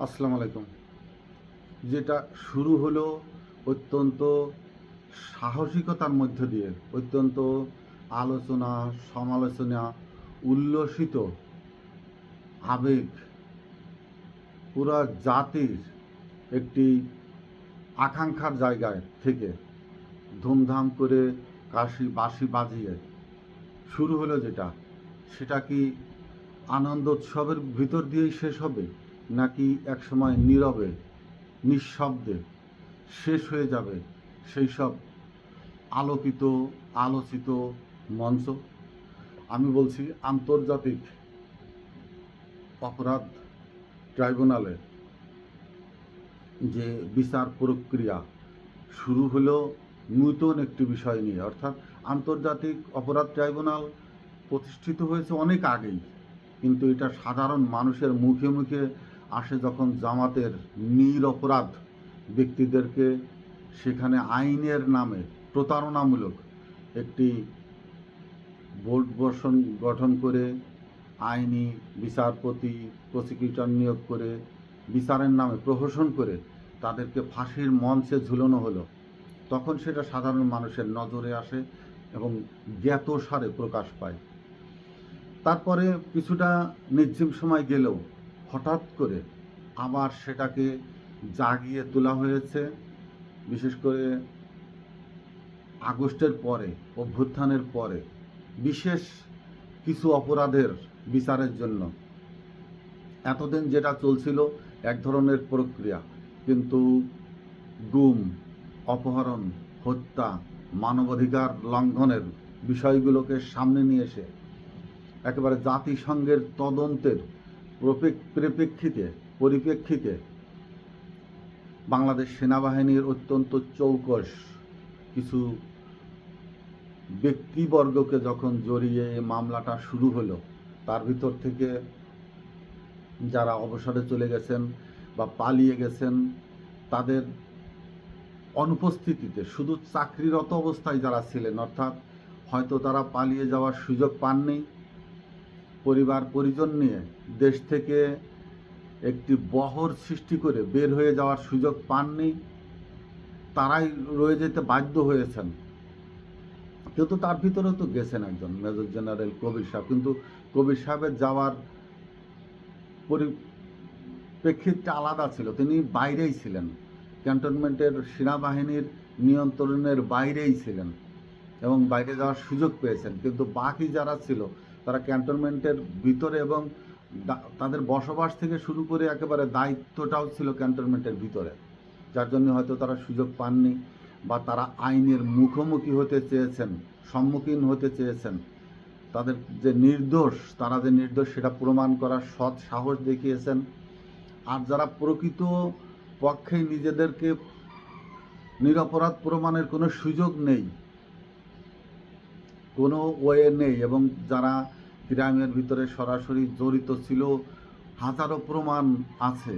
আসসালামু আলাইকুম। যেটা শুরু হলো অত্যন্ত সাহসিকতার মধ্য দিয়ে, অত্যন্ত আলোচনা, সমালোচনা, উল্লসিত আবেগ, পুরা জাতির একটি আকাঙ্ক্ষার জায়গায় থেকে ধুমধাম করে কাশি, বাঁশি বাজিয়ে শুরু হলো যেটা। সেটা কি আনন্দ উৎসবের ভিতর দিয়েই শেষ হবে? নাকি একসময় নীরবে, নিঃশব্দে শেষ হয়ে যাবে সেই সব আলোকিত, আলোচিত মঞ্চ? আমি বলছি, আন্তর্জাতিক অপরাধ ট্রাইব্যুনালে যে বিচার প্রক্রিয়া শুরু হলো নূতন একটি বিষয় নিয়ে, অর্থাৎ আন্তর্জাতিক অপরাধ ট্রাইব্যুনাল প্রতিষ্ঠিত হয়েছে অনেক আগেই, কিন্তু এটা সাধারণ মানুষের মুখে মুখে আসে যখন জামাতের নিরপরাধ ব্যক্তিদেরকে সেখানে আইনের নামে প্রতারণামূলক একটি বোর্ড বসন গঠন করে আইনি বিচারপতি, প্রসিকিউটর নিয়োগ করে বিচারের নামে প্রহসন করে তাদেরকে ফাঁসির মঞ্চে ঝুলানো হলো। তখন সেটা সাধারণ মানুষের নজরে আসে এবং জ্ঞাত সারে প্রকাশ পায়। তারপরে কিছুটা নির্জীব সময় গেলেও হঠাৎ করে আবার সেটাকে জাগিয়ে তোলা হয়েছে। বিশেষ করে আগস্টের পরে, অভ্যুত্থানের পরে, বিশেষ কিছু অপরাধের বিচারের জন্য। এতদিন যেটা চলছিল এক ধরনের প্রক্রিয়া, কিন্তু গুম, অপহরণ, হত্যা, মানবাধিকার লঙ্ঘনের বিষয়গুলোকে সামনে নিয়ে এসে একেবারে জাতিসংঘের তদন্তের পরিপ্রেক্ষিতে পরিপ্রেক্ষিতে বাংলাদেশ সেনাবাহিনীর অত্যন্ত চৌকস কিছু ব্যক্তিবর্গকে যখন জড়িয়ে মামলাটা শুরু হলো, তার ভিতর থেকে যারা অবসরে চলে গেছেন বা পালিয়ে গেছেন, তাদের অনুপস্থিতিতে শুধু চাকরিরত অবস্থায় যারা ছিলেন, অর্থাৎ হয়তো তারা পালিয়ে যাওয়ার সুযোগ পাননি পরিবার, পরিজন নিয়ে দেশ থেকে একটি বহর সৃষ্টি করে বের হয়ে যাওয়ার সুযোগ পাননি। তারাই রয়ে যেতে বাধ্য হয়েছেন। কিন্তু তার ভিতরে তো গেছেন একজন, মেজর জেনারেল কবির সাহেব। কিন্তু কবির সাহেবের যাওয়ার পরিপ্রেক্ষিতটা আলাদা ছিল। তিনি বাইরেই ছিলেন। ক্যান্টনমেন্টের সেনাবাহিনীর নিয়ন্ত্রণের বাইরেই ছিলেন এবং বাইরে যাওয়ার সুযোগ পেয়েছেন। কিন্তু বাকি যারা ছিল তারা ক্যান্টনমেন্টের ভিতরে এবং তাদের বসবাস থেকে শুরু করে একেবারে দায়িত্বটাও ছিল ক্যান্টনমেন্টের ভিতরে। যার জন্য হয়তো তারা সুযোগ পাননি বা তারা আইনের মুখোমুখি হতে চেয়েছেন, সম্মুখীন হতে চেয়েছেন। তাদের যে নির্দোষ, তারা যে নির্দোষ, সেটা প্রমাণ করার সৎ সাহস দেখিয়েছেন। আর যারা প্রকৃত পক্ষে নিজেদেরকে নিরপরাধ প্রমাণের কোনো সুযোগ নেই কোনো ওয়ে নেই এবং যারা গ্রামের ভিতরে সরাসরি জড়িত ছিল, হাজারো প্রমাণ আছে।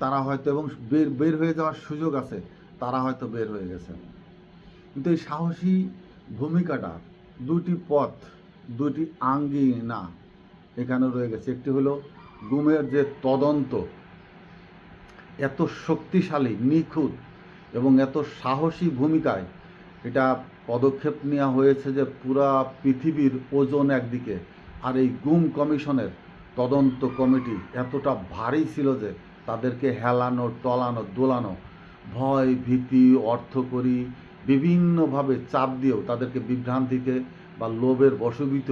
তারা হয়তো এবং বের বের হয়ে যাওয়ার সুযোগ আছে, তারা হয়তো বের হয়ে গেছেন। কিন্তু এই সাহসী ভূমিকাটা দুটি পথ দুটি আঙ্গিনা এখানে রয়ে গেছে। একটি হলো গুমের যে তদন্ত, এত শক্তিশালী, নিখুঁত এবং এত সাহসী ভূমিকায় এটা পদক্ষেপ নেওয়া হয়েছে যে পুরা পৃথিবীর ওজন একদিকে। আর এই গুম কমিশনের তদন্ত কমিটি এতটা ভারী ছিল যে তাদেরকে হেলানো, টলানো, দোলানো, ভয়, ভীতি, অর্থকরী বিভিন্নভাবে চাপ দিয়েও তাদেরকে বিভ্রান্তিতে বা লোভের বশবীত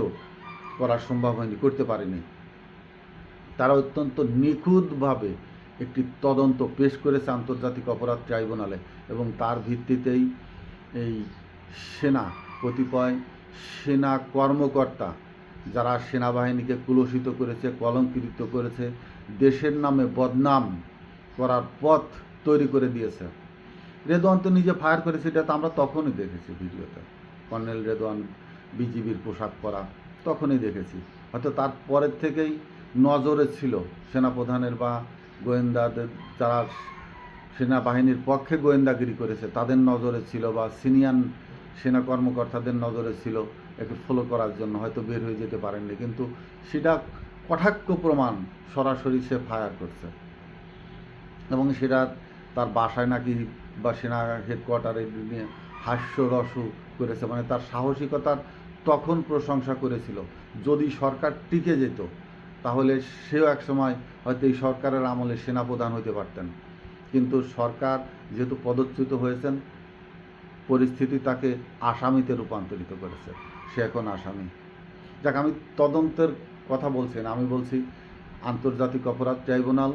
করা সম্ভব হয়নি, করতে পারেনি। তারা অত্যন্ত নিখুঁতভাবে একটি তদন্ত পেশ করেছে আন্তর্জাতিক অপরাধ ট্রাইব্যুনালে এবং তার ভিত্তিতেই এই সেনা, কতিপয় সেনা কর্মকর্তা যারা সেনাবাহিনীকে কুলসিত করেছে, কলঙ্কিত করেছে, দেশের নামে বদনাম করার পথ তৈরি করে দিয়েছে। রেদওয়ান তো নিজে ফায়ার করেছে, এটা তো আমরা তখনই দেখেছি ভিডিওতে। কর্নেল রেদওয়ান বিজিবির পোশাক পরা, তখনই দেখেছি। হয়তো তার পরের থেকেই নজরে ছিল সেনাপ্রধানের বা গোয়েন্দাদের, যারা সেনাবাহিনীর পক্ষে গোয়েন্দাগিরি করেছে। তাদের নজরে ছিল বা সিনিয়র সেনা কর্মকর্তাদের নজরে ছিল একে ফলো করার জন্য, হয়তো বের হয়ে যেতে পারেননি। কিন্তু সেটা কটাক্ষ প্রমাণ সরাসরি সে ফায়ার করছে। এবং সেটা তার বাসায় নাকি বা সেনা হেডকোয়ার্টারে নিয়ে হাস্যরসও করেছে। মানে তার সাহসিকতার তখন প্রশংসা করেছিল। যদি সরকার টিকে যেত, তাহলে সেও একসময় হয়তো এই সরকারের আমলে সেনাপ্রধান হতে পারতেন। কিন্তু সরকার যেহেতু পদচ্যুত হয়েছেন, পরিস্থিতি তাকে আসামিতে রূপান্তরিত করেছে। সে এখন আসামি। যাক, আমি তদন্তের কথা বলছি না, আমি বলছি আন্তর্জাতিক অপরাধ ট্রাইব্যুনাল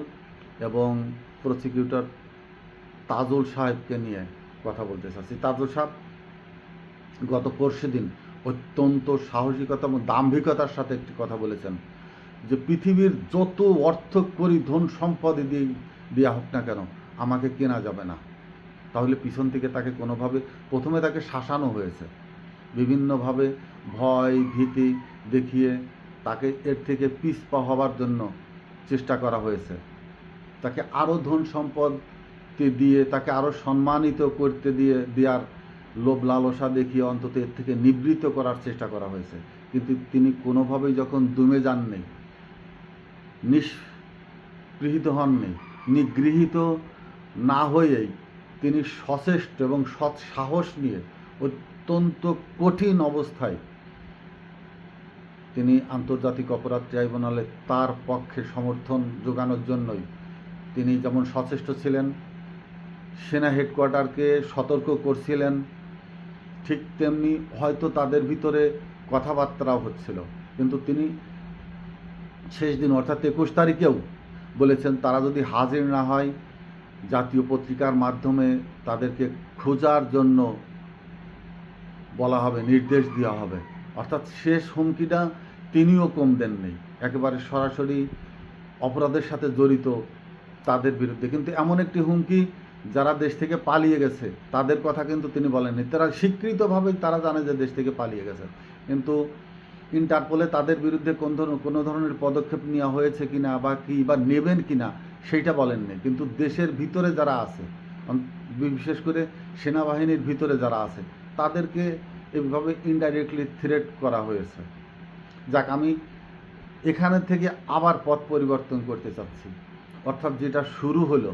এবং প্রসিকিউটর তাজুল সাহেবকে নিয়ে কথা বলতে চাচ্ছি। তাজুল সাহেব গত পরশু দিন অত্যন্ত সাহসিকতা এবং দাম্ভিকতার সাথে একটি কথা বলেছেন যে পৃথিবীর যত অর্থ করি ধন সম্পদ দিয়ে দেওয়া হোক না কেন আমাকে কেনা যাবে না। তাহলে পিছন থেকে তাকে কোনোভাবে, প্রথমে তাকে শাসানো হয়েছে। বিভিন্নভাবে ভয়, ভীতি দেখিয়ে তাকে এর থেকে পিছপা হওয়ার জন্য চেষ্টা করা হয়েছে। তাকে আরও ধন সম্পদ দিয়ে, তাকে আরও সম্মানিত করতে দিয়ে, দেওয়ার লোভ লালসা দেখিয়ে অন্তত এর থেকে নিবৃত্ত করার চেষ্টা করা হয়েছে। কিন্তু তিনি কোনোভাবেই যখন দুমে যাননি, নিষ্পৃহিত হননি, নিগৃহীত না হয়েই তিনি সচেষ্ট এবং সৎ সাহস নিয়ে অত্যন্ত কঠিন অবস্থায় তিনি আন্তর্জাতিক অপরাধ ট্রাইব্যুনালে তার পক্ষে সমর্থন যোগানোর জন্যই তিনি যেমন সচেষ্ট ছিলেন, সেনা হেডকোয়ার্টারকে সতর্ক করছিলেন, ঠিক তেমনি হয়তো তাদের ভিতরে কথাবার্তাও হচ্ছিল। কিন্তু তিনি শেষ দিন, অর্থাৎ একুশ তারিখেও বলেছেন, তারা যদি হাজির না হয় জাতীয় পত্রিকার মাধ্যমে তাদেরকে খোঁজার জন্য বলা হবে, নির্দেশ দেওয়া হবে। অর্থাৎ শেষ হুমকিটা তিনিও কম দেননি একেবারে সরাসরি অপরাধের সাথে জড়িত তাদের বিরুদ্ধে। কিন্তু এমন একটি হুমকি যারা দেশ থেকে পালিয়ে গেছে, তাদের কথা কিন্তু তিনি বলেননি। তারা স্বীকৃতভাবে তারা জানে যে দেশ থেকে পালিয়ে গেছে। কিন্তু ইন্টারপোলে তাদের বিরুদ্ধে কোন ধরনের, কোনো ধরনের পদক্ষেপ নেওয়া হয়েছে কিনা বা কি বা নেবেন কিনা সেইটা বলেননি কিন্তু দেশের ভিতরে যারা আছে বিশেষ করে সেনাবাহিনীর ভিতরে যারা আছে, তাদেরকে এভাবে ইনডাইরেক্টলি থ্রেট করা হয়েছে। যাক, আমি এখানে থেকে আবার পথ পরিবর্তন করতে চাচ্ছি। অর্থাৎ যেটা শুরু হলো,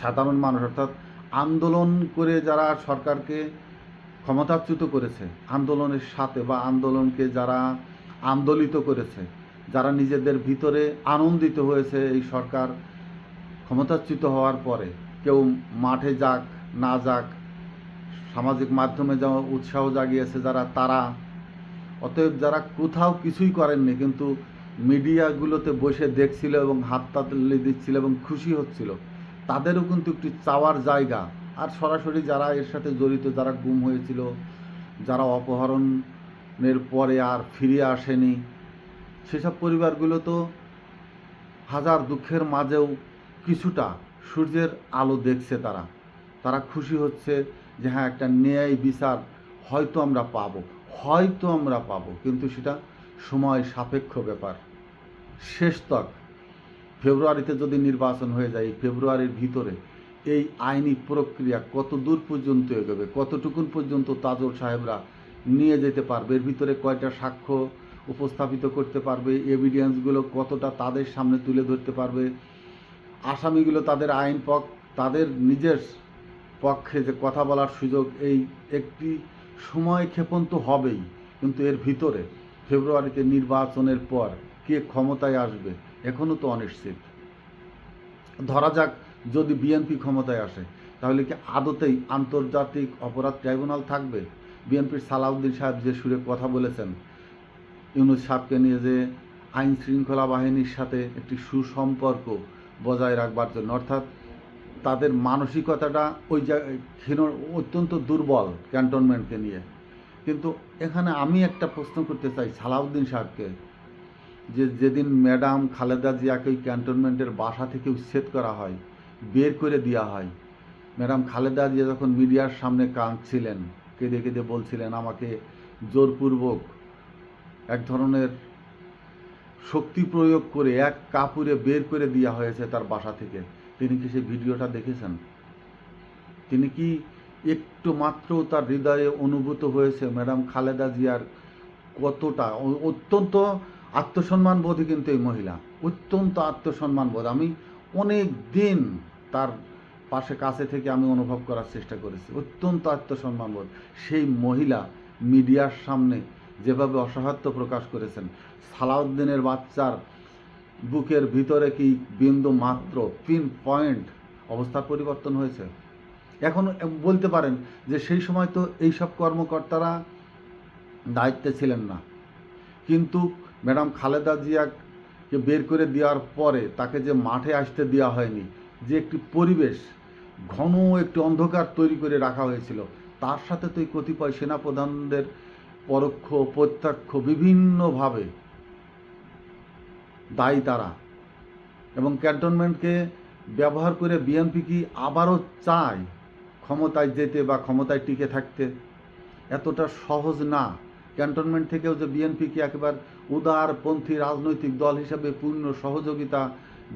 সাধারণ মানুষ, অর্থাৎ আন্দোলন করে যারা সরকারকে ক্ষমতাচ্যুত করেছে, আন্দোলনের সাথে বা আন্দোলনকে যারা আন্দোলিত করেছে যারা নিজেদের ভিতরে আনন্দিত হয়েছে এই সরকার ক্ষমতাচ্যুত হওয়ার পরে, কেউ মাঠে যাক, না যাক, সামাজিক মাধ্যমে যেমন উৎসাহ জাগিয়েছে যারা, তারা, অতএব যারা কোথাও কিছুই করেননি, কিন্তু মিডিয়াগুলোতে বসে দেখছিল এবং হাত তালি দিচ্ছিল এবং খুশি হচ্ছিল, তাদেরও কিন্তু একটি চাওয়ার জায়গা। আর সরাসরি যারা এর সাথে জড়িত, যারা গুম হয়েছিল, যারা অপহরণের পরে আর ফিরে আসেনি সেসব পরিবারগুলো তো হাজার দুঃখের মাঝেও কিছুটা সূর্যের আলো দেখছে তারা। তারা খুশি হচ্ছে যে হ্যাঁ একটা ন্যায় বিচার হয়তো আমরা পাব, হয়তো আমরা পাবো, কিন্তু সেটা সময় সাপেক্ষ ব্যাপার। শেষ তক, ফেব্রুয়ারিতে যদি নির্বাচন হয়ে যায় ফেব্রুয়ারির ভিতরে এই আইনি প্রক্রিয়া কত দূর পর্যন্ত এগোবে, কতটুকুন পর্যন্ত তাজল সাহেবরা নিয়ে যেতে পারবে? এর ভিতরে কয়টা সাক্ষ্য উপস্থাপিত করতে পারবে এভিডেন্সগুলো কতটা তাদের সামনে তুলে ধরতে পারবে, আসামিগুলো তাদের আইন পক, তাদের নিজের পক্ষে যে কথা বলার সুযোগ, এই একটি সময় ক্ষেপণ তো হবেই, কিন্তু এর ভিতরে ফেব্রুয়ারিতে নির্বাচনের পর কে ক্ষমতায় আসবে এখনও তো অনিশ্চিত। ধরা যাক যদি বিএনপি ক্ষমতায় আসে, তাহলে কি আদতেই আন্তর্জাতিক অপরাধ ট্রাইব্যুনাল থাকবে? বিএনপির সালাউদ্দিন সাহেব যে সুরে কথা বলেছেন ইউনুস সাহেবকে নিয়ে যে আইন শৃঙ্খলা বাহিনীর সাথে একটি সুসম্পর্ক বজায় রাখবার জন্য, অর্থাৎ তাদের মানসিকতাটা ওই জায়গায় ক্ষীণ, অত্যন্ত দুর্বল ক্যান্টনমেন্টকে নিয়ে। কিন্তু এখানে আমি একটা প্রশ্ন করতে চাই সালাউদ্দিন সাহেবকে, যে যেদিন ম্যাডাম খালেদা জিয়াকে ওই ক্যান্টনমেন্টের বাসা থেকে উচ্ছেদ করা হয়, বের করে দেওয়া হয়, ম্যাডাম খালেদা জিয়া যখন মিডিয়ার সামনে কাঁদছিলেন, কেঁদে কেঁদে বলছিলেন, আমাকে জোরপূর্বক এক ধরনের শক্তি প্রয়োগ করে এক কাপুরে বের করে দেওয়া হয়েছে তার বাসা থেকে। তিনি কি সেই ভিডিওটা দেখেছেন? তিনি কি একটু মাত্র তার হৃদয়ে অনুভূত হয়েছে? ম্যাডাম খালেদা জিয়ার কতটা? অত্যন্ত আত্মসম্মান বোধই কিন্তু এই মহিলা। অত্যন্ত আত্মসম্মান বোধ। আমি অনেক দিন তার পাশে কাছে থেকে আমি অনুভব করার চেষ্টা করেছি। অত্যন্ত আত্মসম্মান বোধ। সেই মহিলা মিডিয়ার সামনে যেভাবে অসহায়ত্ব প্রকাশ করেছেন। সালাউদ্দিনের বাচ্চার বুকের ভিতরে কি বিন্দু মাত্র পিন পয়েন্ট অবস্থার পরিবর্তন হয়েছে? এখন বলতে পারেন যে সেই সময় তো এইসব কর্মকর্তারা দায়িত্বে ছিলেন না। কিন্তু ম্যাডাম খালেদা জিয়াকে বের করে দেওয়ার পরে তাকে যে মাঠে আসতে দেওয়া হয়নি, যে একটি পরিবেশ ঘন একটি অন্ধকার তৈরি করে রাখা হয়েছিল, তার সাথে তো এই কতিপয় সেনাপ্রধানদের পরোক্ষ, প্রত্যক্ষ, বিভিন্নভাবে দায়ী তারা। এবং ক্যান্টনমেন্টকে ব্যবহার করে বিএনপি কি আবারও চায় ক্ষমতায় যেতে বা ক্ষমতায় টিকে থাকতে? এতটা সহজ না। ক্যান্টনমেন্ট থেকেও যে বিএনপি কি একেবারে উদারপন্থী রাজনৈতিক দল হিসাবে পূর্ণ সহযোগিতা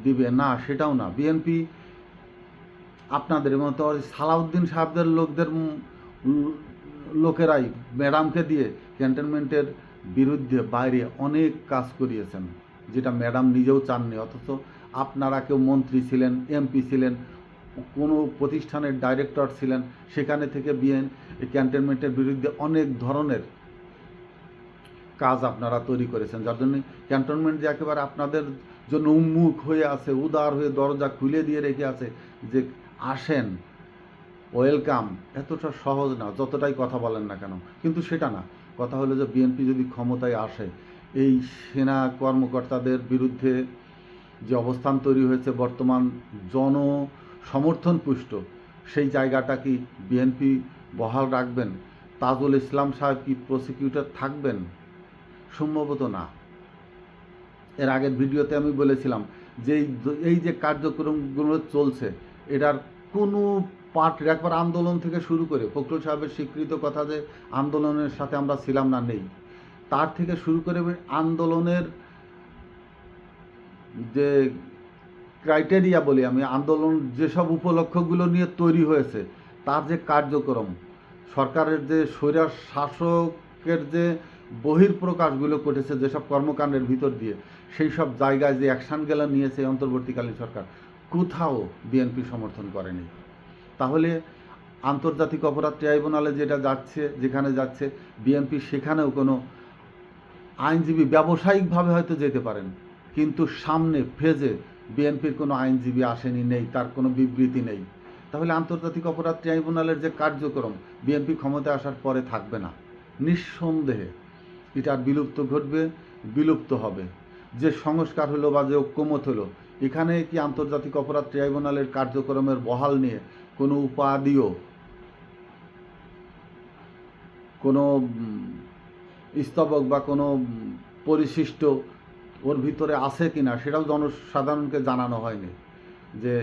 দিবে? না, সেটাও না। বিএনপি আপনাদের মতো সালাউদ্দিন সাহেবদের লোকদের লোকেরাই ম্যাডামকে দিয়ে ক্যান্টনমেন্টের বিরুদ্ধে বাইরে অনেক কাজ করিয়েছেন, যেটা ম্যাডাম নিজেও চাননি, অথচ আপনারা কেউ মন্ত্রী ছিলেন, এমপি ছিলেন, কোনো প্রতিষ্ঠানের ডাইরেক্টর ছিলেন, সেখানে থেকে বিএন ক্যান্টনমেন্টের বিরুদ্ধে অনেক ধরনের কাজ আপনারা তৈরি করেছেন, যার জন্য ক্যান্টনমেন্ট যে একেবারে আপনাদের জন্য উন্মুখ হয়ে আছে, উদার হয়ে দরজা খুলে দিয়ে রেখে আছে, যে আসেন ওয়েলকাম, এতটা সহজ না, যতটাই কথা বলেন না কেন? কিন্তু সেটা না। কথা হলো যে বিএনপি যদি ক্ষমতায় আসে, এই সেনা কর্মকর্তাদের বিরুদ্ধে যে অবস্থান তৈরি হয়েছে বর্তমান জন সমর্থন পুষ্ট, সেই জায়গাটা কি বিএনপি বহাল রাখবেন? তাজুল ইসলাম সাহেব কি প্রসিকিউটর থাকবেন? সম্ভবত না। এর আগের ভিডিওতে আমি বলেছিলাম যে, এই যে কার্যক্রমগুলো চলছে, এটার কোনো পার্ট একবার আন্দোলন থেকে শুরু করে ফখরুল সাহেবের স্বীকৃত কথা যে আন্দোলনের সাথে আমরা ছিলাম না, নেই। তার থেকে শুরু করে আন্দোলনের যে ক্রাইটেরিয়া বলি আমি, আন্দোলন যেসব উপলক্ষগুলো নিয়ে তৈরি হয়েছে, তার যে কার্যক্রম, সরকারের যে স্বৈরার শাসকের যে বহির্প্রকাশগুলো ঘটেছে, যেসব কর্মকাণ্ডের ভিতর দিয়ে, সেই সব জায়গায় যে অ্যাকশানগুলো নিয়েছে অন্তর্বর্তীকালীন সরকার, কোথাও বিএনপি সমর্থন করেনি। তাহলে আন্তর্জাতিক অপরাধ ট্রাইব্যুনালে যেটা যাচ্ছে, যেখানে যাচ্ছে, বিএনপি সেখানেও কোনো আইনজীবী ব্যবসায়িকভাবে হয়তো যেতে পারেন, কিন্তু সামনে ফেজে বিএনপির কোনো আইনজীবী আসেনি, নেই, তার কোনো বিবৃতি নেই। তাহলে আন্তর্জাতিক অপরাধ ট্রাইব্যুনালের যে কার্যক্রম, বিএনপি ক্ষমতায় আসার পরে থাকবে না। নিঃসন্দেহে এটার বিলুপ্ত ঘটবে, বিলুপ্ত হবে। যে সংস্কার হলো বা যে ঐক্যমত হলো এখানে কি আন্তর্জাতিক অপরাধ ট্রাইব্যুনালের কার্যক্রমের বহাল নিয়ে কোনো উপাদিও কোনো স্তবক বা কোনো পরিশিষ্ট ওর ভিতরে আছে কি না সেটাও জনসাধারণকে জানানো হয়নি। যে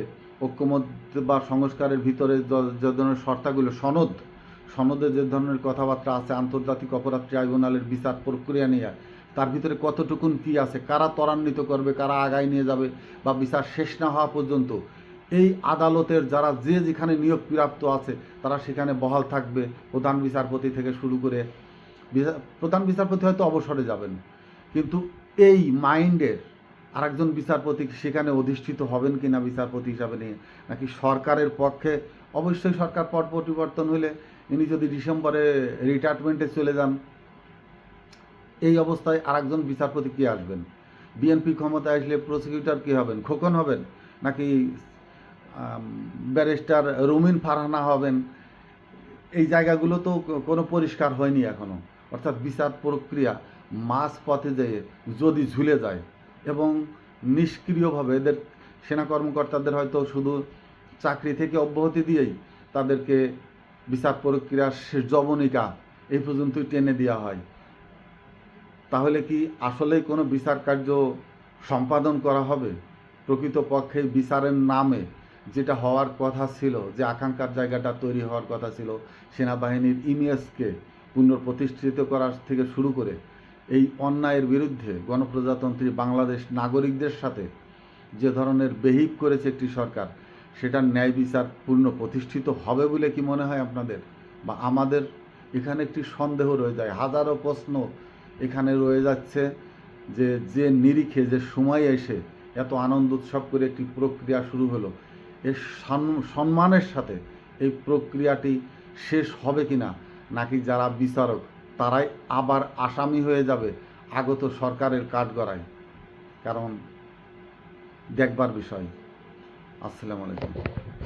ঐক্যমত বা সংস্কারের ভিতরে যে ধরনের শর্তাগুলো, সনদ, সনদে যে ধরনের কথাবার্তা আছে, আন্তর্জাতিক অপরাধ ট্রাইব্যুনালের বিচার প্রক্রিয়া নিয়ে তার ভিতরে কতটুকুন কি আছে? কারা ত্বরান্বিত করবে? কারা আগায় নিয়ে যাবে? বা বিচার শেষ না হওয়া পর্যন্ত এই আদালতের যারা যে যেখানে নিয়োগ প্রাপ্ত আছে, তারা সেখানে বহাল থাকবে প্রধান বিচারপতি থেকে শুরু করে প্রধান বিচারপতি হয়তো অবসরে যাবেন। কিন্তু এই মাইন্ডের আরেকজন বিচারপতি সেখানে অধিষ্ঠিত হবেন কি না বিচারপতি হিসাবে নিয়ে? নাকি সরকারের পক্ষে? অবশ্যই সরকার পট, পরিবর্তন হলে ইনি যদি ডিসেম্বরে রিটায়ারমেন্টে চলে যান এই অবস্থায় আরেকজন বিচারপতি কি আসবেন? বিএনপি ক্ষমতায় আসলে প্রসিকিউটর কি হবেন? খোকন হবেন? নাকি ব্যারিস্টার রুমিন ফারহানা হবেন? এই জায়গাগুলো তো কোনো পরিষ্কার হয়নি এখনও। অর্থাৎ বিচার প্রক্রিয়া মাঝ পথে যেয়ে যদি ঝুলে যায় এবং নিষ্ক্রিয়ভাবে এদের সেনা কর্মকর্তাদের হয়তো শুধু চাকরি থেকে অব্যাহতি দিয়েই তাদেরকে বিচার প্রক্রিয়ার শেষ জবনিকা এই পর্যন্তই টেনে দেওয়া হয়। তাহলে কি আসলেই কোনো বিচার কার্য সম্পাদন করা হবে? প্রকৃতপক্ষে বিচারের নামে যেটা হওয়ার কথা ছিল, যে আকাঙ্ক্ষার জায়গাটা তৈরি হওয়ার কথা ছিল, সেনাবাহিনীর ইমেজকে পুনঃপ্রতিষ্ঠিত করার থেকে শুরু করে এই অন্যায়ের বিরুদ্ধে গণপ্রজাতন্ত্রী বাংলাদেশ নাগরিকদের সাথে যে ধরনের বেহিভ করেছে একটি সরকার, সেটার ন্যায় বিচার পূর্ণ প্রতিষ্ঠিত হবে বলে কি মনে হয় আপনাদের? বা আমাদের এখানে একটি সন্দেহ রয়ে যায়, হাজারো প্রশ্ন এখানে রয়ে যাচ্ছে যে যে নিরিখে, যে সময় এসে এত আনন্দ উৎসব করে একটি প্রক্রিয়া শুরু হলো। এর সম্মানের সাথে এই প্রক্রিয়াটি শেষ হবে কি না নাকি যারা বিচারক, তারাই আবার আসামি হয়ে যাবে আগত সরকারের কাঠগড়ায়? কারণ দেখবার বিষয়। আসসালামু আলাইকুম।